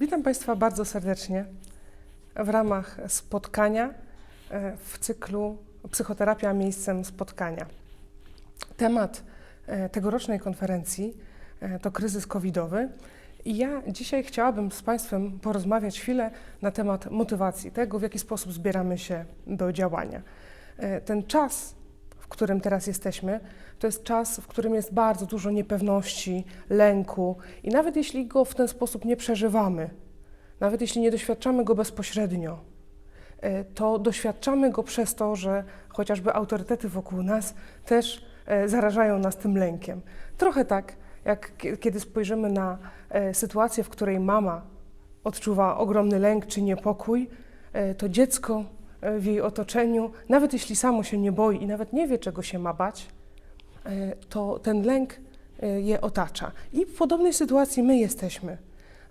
Witam Państwa bardzo serdecznie w ramach spotkania e, w cyklu Psychoterapia miejscem spotkania. Temat e, tegorocznej konferencji e, to kryzys covidowy i ja dzisiaj chciałabym z Państwem porozmawiać chwilę na temat motywacji, tego w jaki sposób zbieramy się do działania. Ten czas, w którym teraz jesteśmy, to jest czas, w którym jest bardzo dużo niepewności, lęku i nawet jeśli go w ten sposób nie przeżywamy, nawet jeśli nie doświadczamy go bezpośrednio, e, to doświadczamy go przez to, że chociażby autorytety wokół nas też e, zarażają nas tym lękiem. Trochę tak, jak kie- kiedy spojrzymy na e, sytuację, w której mama odczuwa ogromny lęk czy niepokój, to dziecko w jej otoczeniu, nawet jeśli samo się nie boi i nawet nie wie, czego się ma bać, e, to ten lęk e, je otacza. I w podobnej sytuacji my jesteśmy,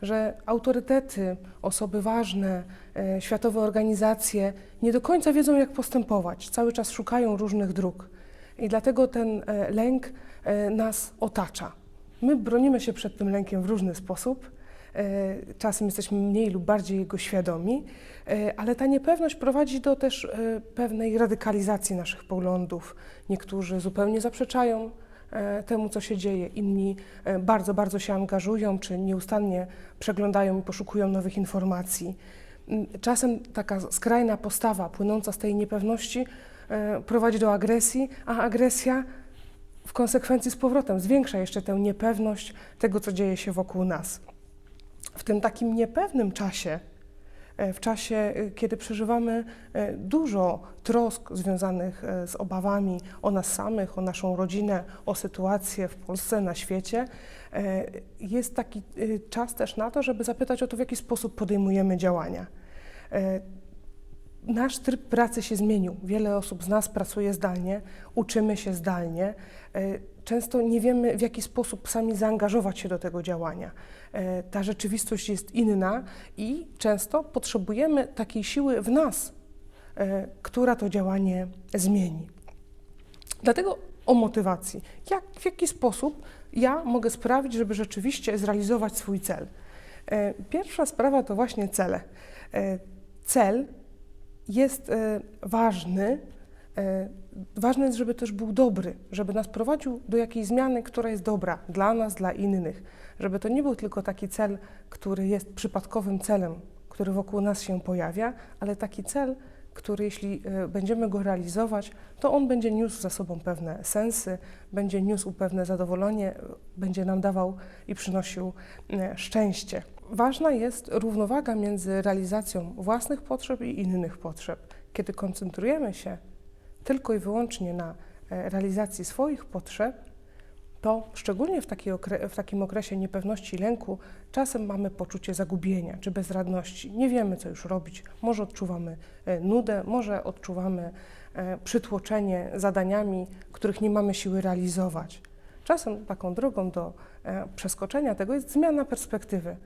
że autorytety, osoby ważne, e, światowe organizacje nie do końca wiedzą, jak postępować, cały czas szukają różnych dróg. I dlatego ten e, lęk e, nas otacza. My bronimy się przed tym lękiem w różny sposób. E, Czasem jesteśmy mniej lub bardziej jego świadomi, e, ale ta niepewność prowadzi do też e, pewnej radykalizacji naszych poglądów. Niektórzy zupełnie zaprzeczają temu, co się dzieje, inni bardzo, bardzo się angażują, czy nieustannie przeglądają i poszukują nowych informacji. M, Czasem taka skrajna postawa płynąca z tej niepewności prowadzi do agresji, a agresja w konsekwencji z powrotem zwiększa jeszcze tę niepewność tego, co dzieje się wokół nas. W tym takim niepewnym czasie, e, w czasie, e, kiedy przeżywamy e, dużo trosk związanych z obawami o nas samych, o naszą rodzinę, o sytuację w Polsce, na świecie, jest taki czas też na to, żeby zapytać o to, w jaki sposób podejmujemy działania. Nasz tryb pracy się zmienił. Wiele osób z nas pracuje zdalnie, uczymy się zdalnie. Często nie wiemy, w jaki sposób sami zaangażować się do tego działania. E, Ta rzeczywistość jest inna i często potrzebujemy takiej siły w nas, e, która to działanie zmieni. Dlatego o motywacji. Jak, w jaki sposób ja mogę sprawić, żeby rzeczywiście zrealizować swój cel? E, Pierwsza sprawa to właśnie cele. Cel jest ważny. E, Ważne jest, żeby też był dobry, żeby nas prowadził do jakiejś zmiany, która jest dobra dla nas, dla innych. Żeby to nie był tylko taki cel, który jest przypadkowym celem, który wokół nas się pojawia, ale taki cel, który jeśli e, będziemy go realizować, to on będzie niósł za sobą pewne sensy, będzie niósł pewne zadowolenie, e, będzie nam dawał i przynosił szczęście. Ważna jest równowaga między realizacją własnych potrzeb i innych potrzeb. Kiedy koncentrujemy się tylko i wyłącznie na e, realizacji swoich potrzeb, to szczególnie w, okre- w takim okresie niepewności i lęku czasem mamy poczucie zagubienia czy bezradności. Nie wiemy, co już robić. Może odczuwamy e, nudę, może odczuwamy e, przytłoczenie zadaniami, których nie mamy siły realizować. Czasem taką drogą do przeskoczenia tego jest zmiana perspektywy,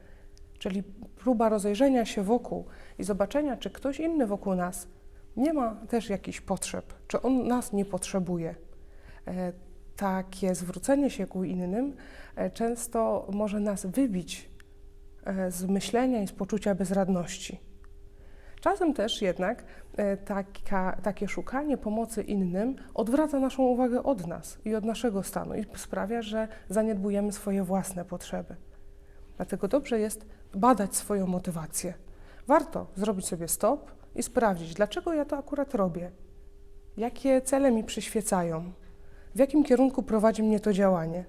czyli próba rozejrzenia się wokół i zobaczenia, czy ktoś inny wokół nas nie ma też jakichś potrzeb, czy on nas nie potrzebuje. E, Takie zwrócenie się ku innym e, często może nas wybić e, z myślenia i z poczucia bezradności. Czasem też jednak taka, takie szukanie pomocy innym odwraca naszą uwagę od nas i od naszego stanu i sprawia, że zaniedbujemy swoje własne potrzeby. Dlatego dobrze jest badać swoją motywację. Warto zrobić sobie stop i sprawdzić, dlaczego ja to akurat robię, jakie cele mi przyświecają, w jakim kierunku prowadzi mnie to działanie.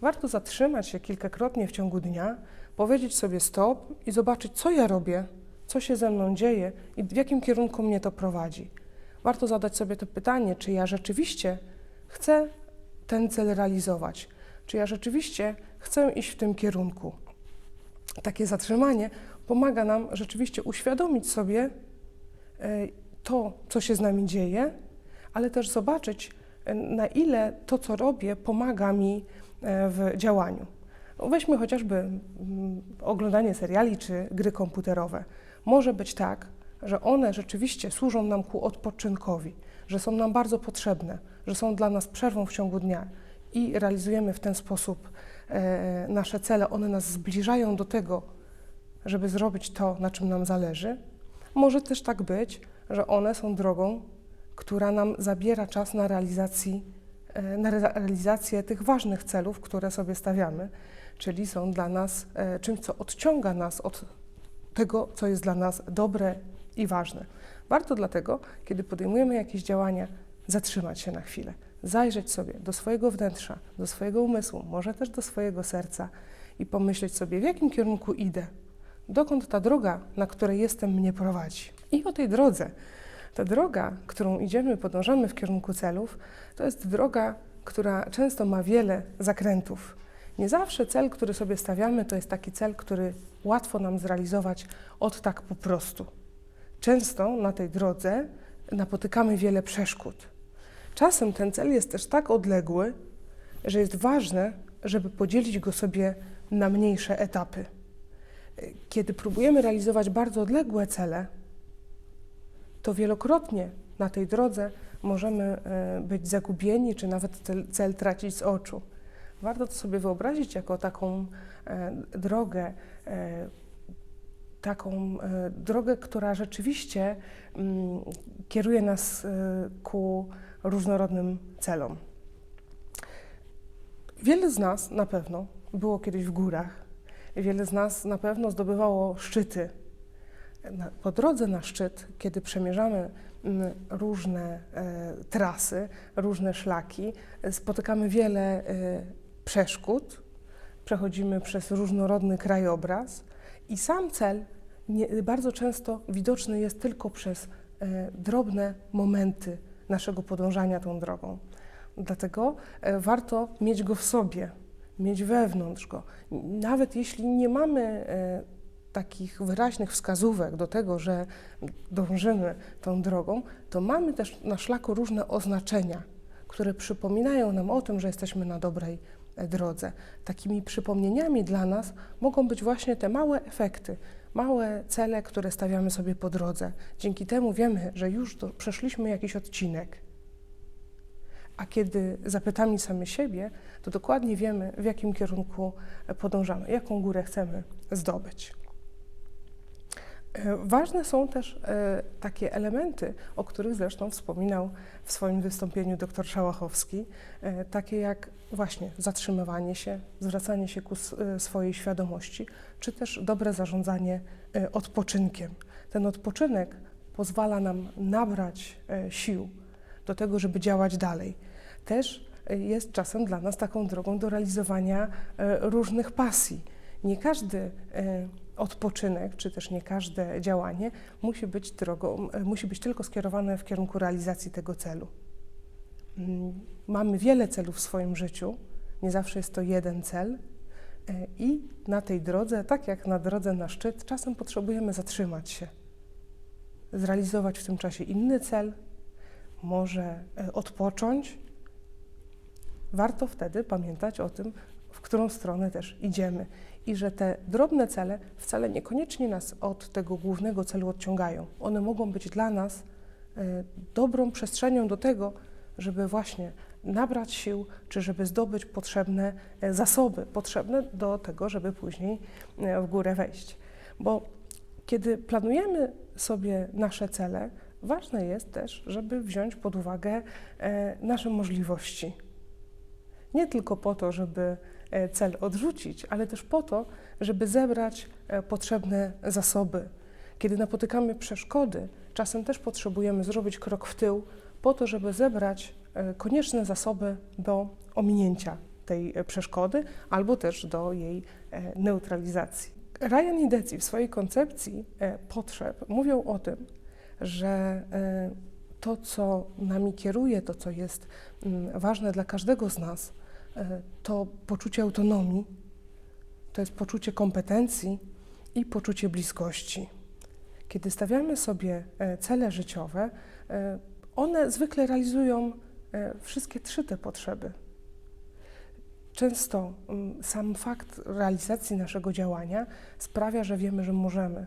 Warto zatrzymać się kilkakrotnie w ciągu dnia, powiedzieć sobie stop i zobaczyć, co ja robię, co się ze mną dzieje i w jakim kierunku mnie to prowadzi. Warto zadać sobie to pytanie, czy ja rzeczywiście chcę ten cel realizować, czy ja rzeczywiście chcę iść w tym kierunku. Takie zatrzymanie pomaga nam rzeczywiście uświadomić sobie to, co się z nami dzieje, ale też zobaczyć, e, na ile to, co robię, pomaga mi e, w działaniu. Weźmy chociażby mm, oglądanie seriali czy gry komputerowe. Może być tak, że one rzeczywiście służą nam ku odpoczynkowi, że są nam bardzo potrzebne, że są dla nas przerwą w ciągu dnia i realizujemy w ten sposób e, nasze cele. One nas zbliżają do tego, żeby zrobić to, na czym nam zależy. Może też tak być, że one są drogą, która nam zabiera czas na, realizacji, e, na re- realizację tych ważnych celów, które sobie stawiamy, czyli są dla nas e, czymś, co odciąga nas od tego, co jest dla nas dobre i ważne. Warto dlatego, kiedy podejmujemy jakieś działania, zatrzymać się na chwilę, zajrzeć sobie do swojego wnętrza, do swojego umysłu, może też do swojego serca i pomyśleć sobie, w jakim kierunku idę, dokąd ta droga, na której jestem, mnie prowadzi. I o tej drodze. Ta droga, którą idziemy, podążamy w kierunku celów, to jest droga, która często ma wiele zakrętów. Nie zawsze cel, który sobie stawiamy, to jest taki cel, który łatwo nam zrealizować od tak po prostu. Często na tej drodze napotykamy wiele przeszkód. Czasem ten cel jest też tak odległy, że jest ważne, żeby podzielić go sobie na mniejsze etapy. Kiedy próbujemy realizować bardzo odległe cele, to wielokrotnie na tej drodze możemy e, być zagubieni, czy nawet ten cel tracić z oczu. Warto to sobie wyobrazić jako taką e, drogę, e, taką drogę, która rzeczywiście mm, kieruje nas ku różnorodnym celom. Wiele z nas na pewno było kiedyś w górach, wiele z nas na pewno zdobywało szczyty. Po drodze na szczyt, kiedy przemierzamy mm, różne e, trasy, różne szlaki, e, spotykamy wiele e, przeszkód, przechodzimy przez różnorodny krajobraz i sam cel nie, bardzo często widoczny jest tylko przez drobne momenty naszego podążania tą drogą. Dlatego warto mieć go w sobie, mieć wewnątrz go. Nawet jeśli nie mamy e, takich wyraźnych wskazówek do tego, że dążymy tą drogą, to mamy też na szlaku różne oznaczenia, które przypominają nam o tym, że jesteśmy na dobrej e, drodze. Takimi przypomnieniami dla nas mogą być właśnie te małe efekty, małe cele, które stawiamy sobie po drodze. Dzięki temu wiemy, że już przeszliśmy jakiś odcinek. A kiedy zapytamy sami siebie, to dokładnie wiemy, w jakim kierunku podążamy, jaką górę chcemy zdobyć. E, Ważne są też e, takie elementy, o których zresztą wspominał w swoim wystąpieniu dr Szałachowski, e, takie jak właśnie zatrzymywanie się, zwracanie się ku swojej świadomości, czy też dobre zarządzanie odpoczynkiem. Ten odpoczynek pozwala nam nabrać sił do tego, żeby działać dalej. Też e, jest czasem dla nas taką drogą do realizowania e, różnych pasji. Nie każdy e, odpoczynek, czy też nie każde działanie musi być, drogą, musi być tylko skierowane w kierunku realizacji tego celu. Mm, Mamy wiele celów w swoim życiu, nie zawsze jest to jeden cel, i na tej drodze, tak jak na drodze na szczyt, czasem potrzebujemy zatrzymać się, zrealizować w tym czasie inny cel, może e, odpocząć. Warto wtedy pamiętać o tym, w którą stronę też idziemy i że te drobne cele wcale niekoniecznie nas od tego głównego celu odciągają. One mogą być dla nas e, dobrą przestrzenią do tego, żeby właśnie nabrać sił, czy żeby zdobyć potrzebne e, zasoby, potrzebne do tego, żeby później w górę wejść. Bo kiedy planujemy sobie nasze cele, ważne jest też, żeby wziąć pod uwagę e, nasze możliwości. Nie tylko po to, żeby e, cel odrzucić, ale też po to, żeby zebrać e, potrzebne zasoby. Kiedy napotykamy przeszkody, czasem też potrzebujemy zrobić krok w tył, po to, żeby zebrać konieczne zasoby do ominięcia tej przeszkody albo też do jej neutralizacji. Ryan i Deci w swojej koncepcji potrzeb mówią o tym, że e, to, co nami kieruje, to, co jest mm, ważne dla każdego z nas, e, to poczucie autonomii, to jest poczucie kompetencji i poczucie bliskości. Kiedy stawiamy sobie e, cele życiowe, one zwykle realizują wszystkie trzy te potrzeby. Często mm, sam fakt realizacji naszego działania sprawia, że wiemy, że możemy,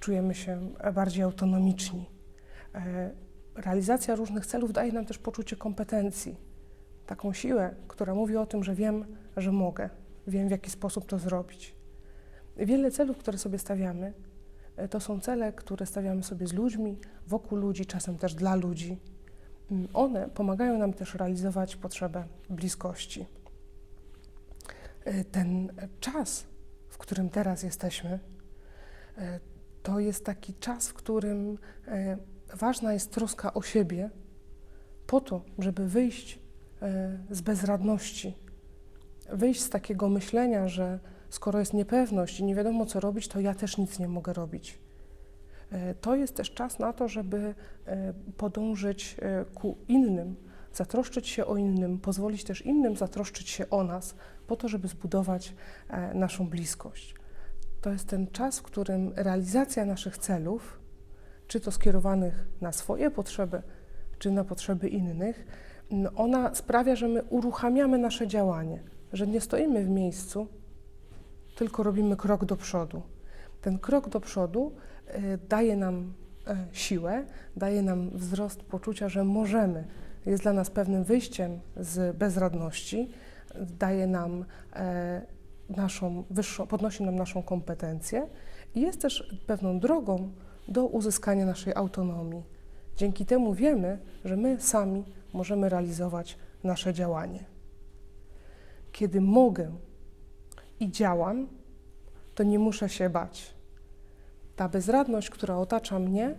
czujemy się e, bardziej autonomiczni. E, Realizacja różnych celów daje nam też poczucie kompetencji, taką siłę, która mówi o tym, że wiem, że mogę, wiem w jaki sposób to zrobić. Wiele celów, które sobie stawiamy, e, to są cele, które stawiamy sobie z ludźmi, wokół ludzi, czasem też dla ludzi. Mm, One pomagają nam też realizować potrzebę bliskości. Ten czas, w którym teraz jesteśmy, to jest taki czas, w którym e, ważna jest troska o siebie, po to, żeby wyjść e, z bezradności, wyjść z takiego myślenia, że skoro jest niepewność i nie wiadomo co robić, to ja też nic nie mogę robić. E, To jest też czas na to, żeby podążyć ku innym, zatroszczyć się o innym, pozwolić też innym zatroszczyć się o nas, po to, żeby zbudować naszą bliskość. To jest ten czas, w którym realizacja naszych celów, czy to skierowanych na swoje potrzeby, czy na potrzeby innych, n- ona sprawia, że my uruchamiamy nasze działanie, że nie stoimy w miejscu, tylko robimy krok do przodu. Ten krok do przodu e, daje nam e, siłę, daje nam wzrost poczucia, że możemy. Jest dla nas pewnym wyjściem z bezradności, daje nam e, naszą wyższą, podnosi nam naszą kompetencję i jest też pewną drogą do uzyskania naszej autonomii. Dzięki temu wiemy, że my sami możemy realizować nasze działanie. Kiedy mogę i działam, to nie muszę się bać. Ta bezradność, która otacza mnie,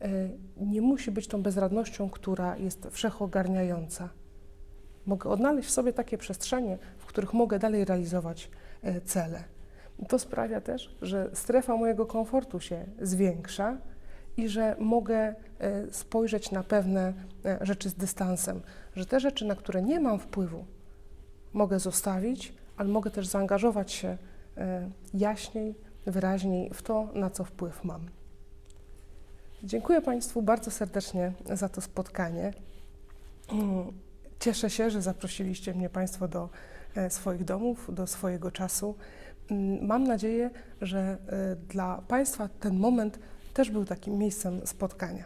e, nie musi być tą bezradnością, która jest wszechogarniająca. Mogę odnaleźć w sobie takie przestrzenie, w których mogę dalej realizować cele. I to sprawia też, że strefa mojego komfortu się zwiększa i że mogę e, spojrzeć na pewne e, rzeczy z dystansem, że te rzeczy, na które nie mam wpływu, mogę zostawić, ale mogę też zaangażować się e, jaśniej, wyraźniej w to, na co wpływ mam. Dziękuję Państwu bardzo serdecznie za to spotkanie. Mm, Cieszę się, że zaprosiliście mnie Państwo do e, swoich domów, do swojego czasu. Mm, Mam nadzieję, że e, dla Państwa ten moment też był takim miejscem spotkania.